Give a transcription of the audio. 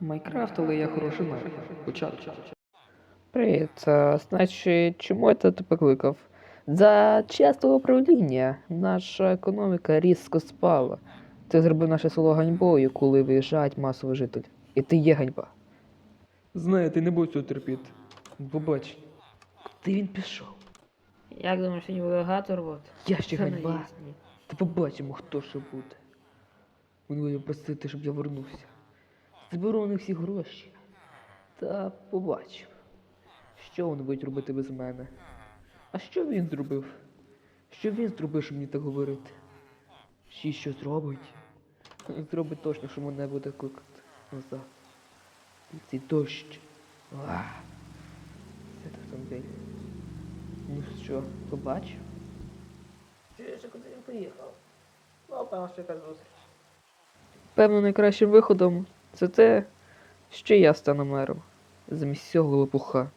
Майнкрафт, але я хороший мер. Початок. Привіт, а, значить, чому я тебе покликав? За час твого правління наша економіка різко спала. Ти зробив наше село ганьбою, коли виїжджають масово жителі. І ти є ганьба. Знаєте, не буду цього терпіти. Побач. Куди він пішов? Як думаєш, сьогодні буде багато роботи? Я ще Та ганьба. наїзні. Та побачимо, хто що буде. Він буде просити, щоб я вернувся. Зберу них всі гроші. Та побачимо, що вони будуть робити без мене. А що він зробив? Що він зробив, щоб мені так говорити? Чи що зробить? Зробить точно, що мене буде кликати назад. І цей дощ. Це так там день. Ну що, побачив? Чуєш, а куди він поїхав? Ну, певно, що якась зустріч. Певно, найкращим виходом це те, що я стану мером. Замість цього лопуха.